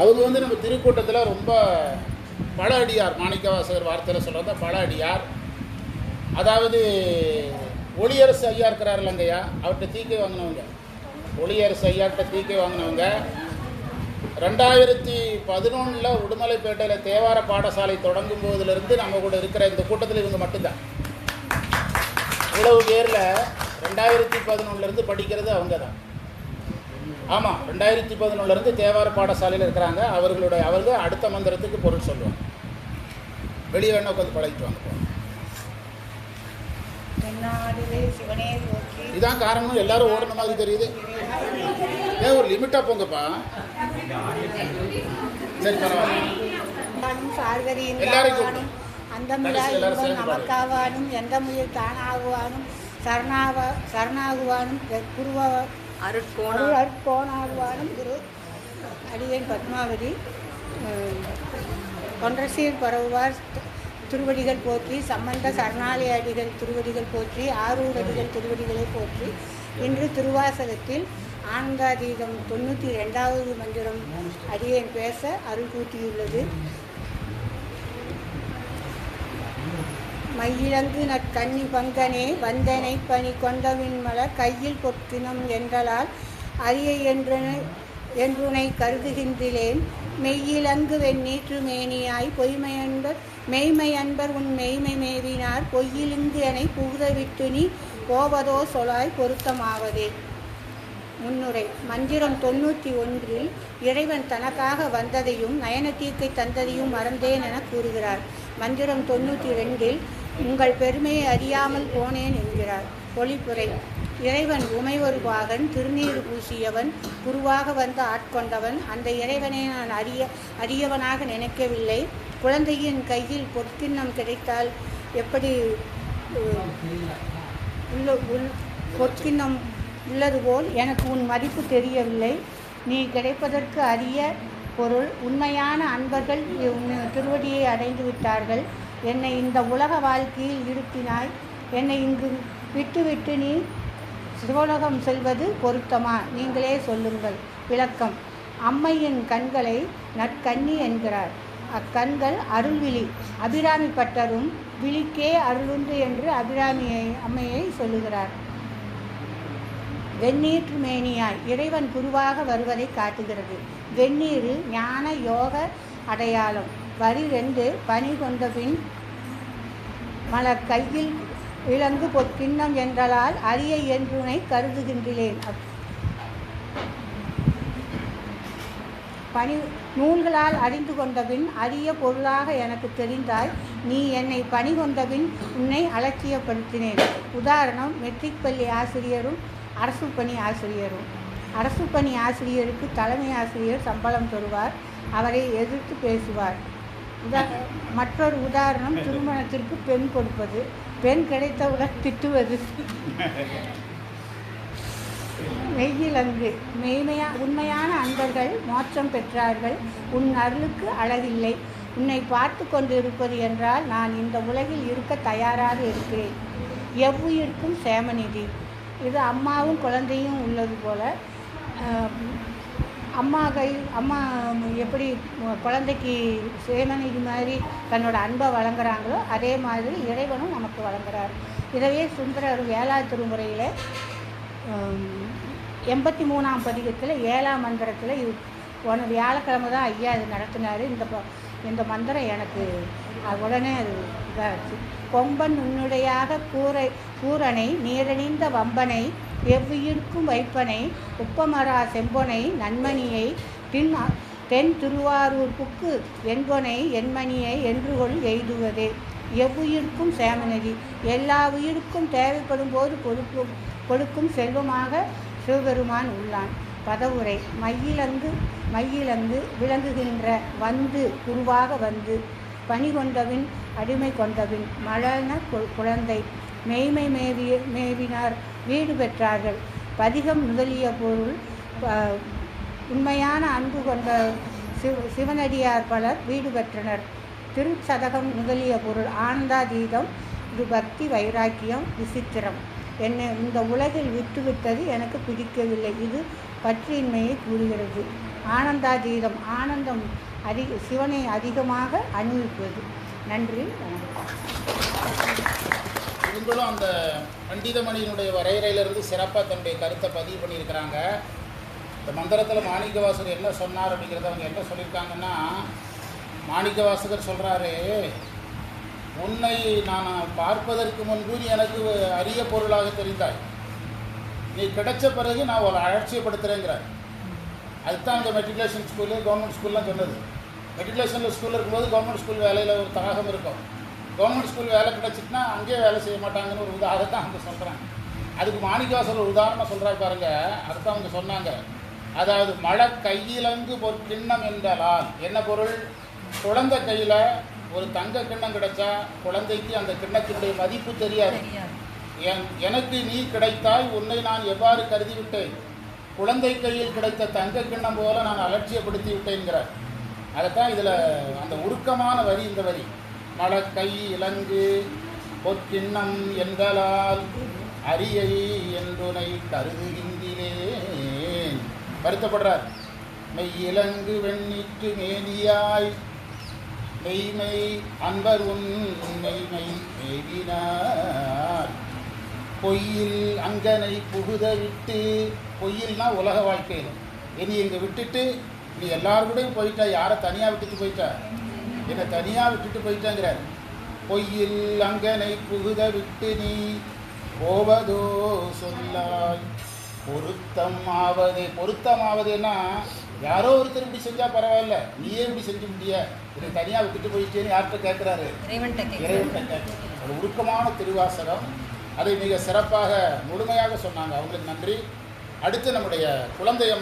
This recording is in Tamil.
அவங்க வந்து நம்ம திருக்கூட்டத்தில் ரொம்ப பல அடியார் மாணிக்கவாசகர் வார்த்தையில் சொல்கிறத பல அடியார் அதாவது ஒளியரசு ஐயா இருக்கிறார் இல்லைங்கய்யா அவர்கிட்ட தீக்கை வாங்கினவங்க. ஒளியரசு ஐயாட்ட தீக்கை வாங்கினவங்க. ரெண்டாயிரத்தி பதினொன்றில் உடுமலைப்பேட்டையில் தேவார பாடசாலை தொடங்கும் போதிலிருந்து நம்ம கூட இருக்கிற இந்த கூட்டத்தில் இவங்க மட்டும்தான். இவ்வளவு பேரில் ரெண்டாயிரத்தி பதினொன்றுலேருந்து படிக்கிறது அவங்க தான் ஆமாம் ரெண்டாயிரத்தி பதினொன்றுலேருந்து தேவார பாடசாலையில் இருக்கிறாங்க. அவர்களுடைய அவர்கள் அடுத்த மந்திரத்துக்கு பொருள் சொல்லுவாங்க. வெளியே வேணா உட்காந்து பழகிட்டு வாங்க இதான் காரணம். எல்லாரும் ஓடுன மாதிரி தெரியுது. ஏன் ஒரு லிமிட்டாக போங்கப்பா. சரி பரவாயில்ல. நானும் சார்கரியின் எல்லாரும் காவானும் அந்தமிழா கடைசியில் எல்லாரும் இன்பம் சேர்ந்து பாடு. நமக்காவானும் எந்த முயல் தானாகுவானும் சரணாவ சரணாகுவானும் குருவ அருட்கோணம். அருள் குரு அடியேன் பத்மாவதி கொன்றசீர் பரவுவார் திருவடிகள் போற்றி சம்பந்த சரணாலய அடிகள் திருவடிகள் போற்றி ஆரூர் அடிகள் திருவடிகளை போற்றி இன்று திருவாசகத்தில் ஆனந்தாதீதம் தொண்ணூற்றி ரெண்டாவது மந்திரம் அடியேன் பேச அருள் கூட்டியுள்ளது. மையிலங்கு நற்கண்ணி பங்கனே வந்தனை பணி கொண்டவின் மலர் கையில் பொற்றினம் என்றலால் அரிய என்று என்றுனை கருதுகின்றேன். மெய்யிலங்கு வெண்ணீற்று மேனியாய் பொய்மை அன்பர் மெய்மை அன்பர் உன் மெய்மை மேவினார் பொய்யிலிங்கு எனை புகுதவிட்டு நீ போவதோ சொலாய் பொருத்தமாவதே. முன்னுரை மந்திரம் தொண்ணூற்றி ஒன்றில் இறைவன் தனக்காக வந்ததையும் நயனத்தீர்க்கை தந்ததையும் மறந்தேன் என கூறுகிறார். மந்திரம் தொண்ணூற்றி ரெண்டில் உங்கள் பெருமையை அறியாமல் போனேன் என்கிறார். பொழிப்புரை. இறைவன் உமையொரு பாகன் திருநீர் பூசியவன் குருவாக வந்து ஆட்கொண்டவன். அந்த இறைவனை நான் அறிய அறியவனாக நினைக்கவில்லை. குழந்தையின் கையில் பொற்கிண்ணம் கிடைத்தால் எப்படி உள்ள உள் பொற்கிண்ணம் உள்ளது போல் எனக்கு உன் மதிப்பு தெரியவில்லை. நீ கிடைப்பதற்கு அரிய பொருள் உண்மையான அன்பர்கள் உன் திருவடியை அடைந்து விட்டார்கள் என்னை இந்த உலக வாழ்க்கையில் இருத்தினாய். என்னை இங்கு விட்டுவிட்டு நீ சிவலோகம் செல்வது பொருத்தமா? நீங்களே சொல்லுங்கள். விளக்கம். அம்மையின் கண்களை நற்கண்ணி என்கிறார். அக்கண்கள் அருள்விழி. அபிராமி பட்டரும் விழிக்கே அருளுண்டு என்று அபிராமியை அம்மையை சொல்லுகிறார். வெந்நீற்று மேனியாய். இறைவன் குருவாக வருவதை காட்டுகிறது. வெந்நீர் ஞான யோக அடையாளம். வரி ரெண்டு பணி கொண்ட பின் மலர் கையில் விலங்கு பொற்கிண்ணம் என்றலால் அரிய என்றுனை கருதுகின்றேன். பணி நூல்களால் அறிந்து கொண்டபின் அரிய பொருளாக எனக்கு தெரிந்தாய். நீ என்னை பணி கொண்டபின் உன்னை அலட்சியப்படுத்தினேன். உதாரணம் மெட்ரிக் பள்ளி ஆசிரியரும் அரசு பணி ஆசிரியரும். அரசு பணி ஆசிரியருக்கு தலைமை ஆசிரியர் சம்பளம் தருவார். அவரை எதிர்த்து பேசுவார். உதா மற்றொரு உதாரணம் திருமணத்திற்கு பெண் கொடுப்பது. பெண் கிடைத்தவுடன் திட்டுவது. மெய்யிலங்கு மெய்மையா உண்மையான அன்பர்கள் மோட்சம் பெற்றார்கள். உன் அருளுக்கு அழகில்லை. உன்னை பார்த்து கொண்டு இருப்பது என்றால் நான் இந்த உலகில் இருக்க தயாராக இருக்கிறேன். எவ்வுயிருக்கும் சேமநிதி. இது அம்மாவும் குழந்தையும் உள்ளது போல அம்மா கை அம்மா எப்படி குழந்தைக்கு சேனநிதி மாதிரி தன்னோட அன்பை வழங்குறாங்களோ அதே மாதிரி இறைவனும் நமக்கு வழங்குறார். இதவே சுந்தரர் வேளா திருமுறையில் எண்பத்தி மூணாம் பதிகத்தில் ஏழாம் மந்திரத்தில் இது போன வியாழக்கிழமை தான் ஐயா இது நடத்தினார். இந்த ப- இந்த மந்திரம் எனக்கு உடனே அது இதாச்சு. கொம்பன் உன்னுடையாக கூரை கூரனை நீரணிந்த வம்பனை எவ்வுயிர்க்கும் வைப்பனை உப்பமரா செம்பொனை நன்மணியை பின் தென் திருவாரூர் புக்கு எண்மனியை என்று என்றுகொள் எய்துவதே. எவ்வுயிர்க்கும் சேமநதி எல்லா உயிருக்கும் தேவைப்படும் போது கொடுக்கும் கொடுக்கும் செல்வமாக சிவபெருமான் உள்ளான். பதவுரை மையிலங்கு மையிலங்கு விளங்குகின்ற வந்து குருவாக வந்து பணி கொண்டவின் அடிமை கொண்டவின் மலன கு- குழந்தை மெய்மை மேவிய மேவினார் வீடு பெற்றார்கள். பதிகம் முதலிய பொருள் உண்மையான அன்பு கொண்ட சிவ சிவனடியார் பலர் வீடு பெற்றனர். திருச்சதகம் முதலிய பொருள் ஆனந்தாதீதம் இது பக்தி வைராக்கியம் விசித்திரம். என்னை இந்த உலகில் விட்டுவிட்டது எனக்கு பிடிக்கவில்லை. இது பற்றின்மையை கூறுகிறது. ஆனந்தாதீதம் ஆனந்தம் அதிக சிவனை அதிகமாக அணிவிப்பது. நன்றி வணக்கம். இவங்களும் அந்த பண்டிதமணியினுடைய வரையறையிலிருந்து சிறப்பாக தன்னுடைய கருத்தை பதிவு பண்ணியிருக்கிறாங்க. இந்த மந்திரத்தில் மாணிக்கவாசகர் என்ன சொன்னார் அப்படிங்கிறத அவங்க என்ன சொல்லியிருக்காங்கன்னா மாணிக்கவாசகர் சொல்கிறாரு உன்னை நான் பார்ப்பதற்கு முன்பு நீ எனக்கு அரிய பொருளாக தெரிந்தாய். நீ கிடைச்ச பிறகு நான் ஒரு அலட்சியப்படுத்துகிறேங்கிறார் அதுதான் அந்த மெட்ரிகுலேஷன் ஸ்கூலு கவர்மெண்ட் ஸ்கூல்லாம் சொன்னது. மெட்ரிகுலேஷனில் ஸ்கூலில் இருக்கும்போது கவர்மெண்ட் ஸ்கூல் வேலையில் ஒரு தாகம் இருக்கும். கவர்மெண்ட் ஸ்கூல் வேலை கிடச்சிட்டுனா அங்கேயே வேலை செய்ய மாட்டாங்கன்னு ஒரு உதா அதை தான் அவங்க சொல்கிறாங்க அதுக்கு மாணிக்கவாசல் ஒரு உதாரணம் சொல்கிறாரு பாருங்க. அதுதான் அவங்க சொன்னாங்க. அதாவது மழை கையிலங்கு ஒரு கிண்ணம் என்றலால் என்ன பொருள்? குழந்தை கையில் ஒரு தங்க கிண்ணம் கிடைச்சா குழந்தைக்கு அந்த கிண்ணத்தினுடைய மதிப்பு தெரியாது. என் எனக்கு நீ கிடைத்தாய் உன்னை நான் எவ்வாறு கருதி விட்டேன் குழந்தை கையில் கிடைத்த தங்க கிண்ணம் போல நான் அலட்சியப்படுத்தி விட்டேங்கிறார் அதைத்தான் இதில் அந்த உருக்கமான வரி இந்த வரி. மடக்கை இலங்கு பொற்கிண்ணம் என்பலால் அரியை என்றுனை கருதுகின்றேன். வருத்தப்படுறார். மெய் இலங்கு வெண்ணீற்று மேனியாய் மெய்மை அன்பர் உன் மெய்மை மேவினார் பொய்யில் அங்கனை புகுத விட்டு பொய்யில்னா உலக வாழ்க்கையில். இனி இங்கே விட்டுட்டு நீ எல்லாரும் கூடயும் போயிட்டா யாரை தனியாக விட்டுட்டு போயிட்டா? என்னை தனியாக விட்டுட்டு போயிட்டாங்கிறார். பொய்யில் அங்கனை புகுத விட்டு நீ போவதோ சொல்லாய். பொருத்தம் ஆவது பொருத்தம் ஆவதுன்னா யாரோ ஒருத்தர் இப்படி செஞ்சால் பரவாயில்ல. நீயே இப்படி செஞ்சு முடிய. என்னை தனியாக விட்டுட்டு போயிட்டேன்னு யார்கிட்ட கேட்குறாரு இறைவன்கிட்ட. ஒரு உருக்கமான திருவாசகம். அதை மிக சிறப்பாக முழுமையாக சொன்னாங்க. அவங்களுக்கு நன்றி. அடுத்து நம்முடைய குழந்தை அம்மா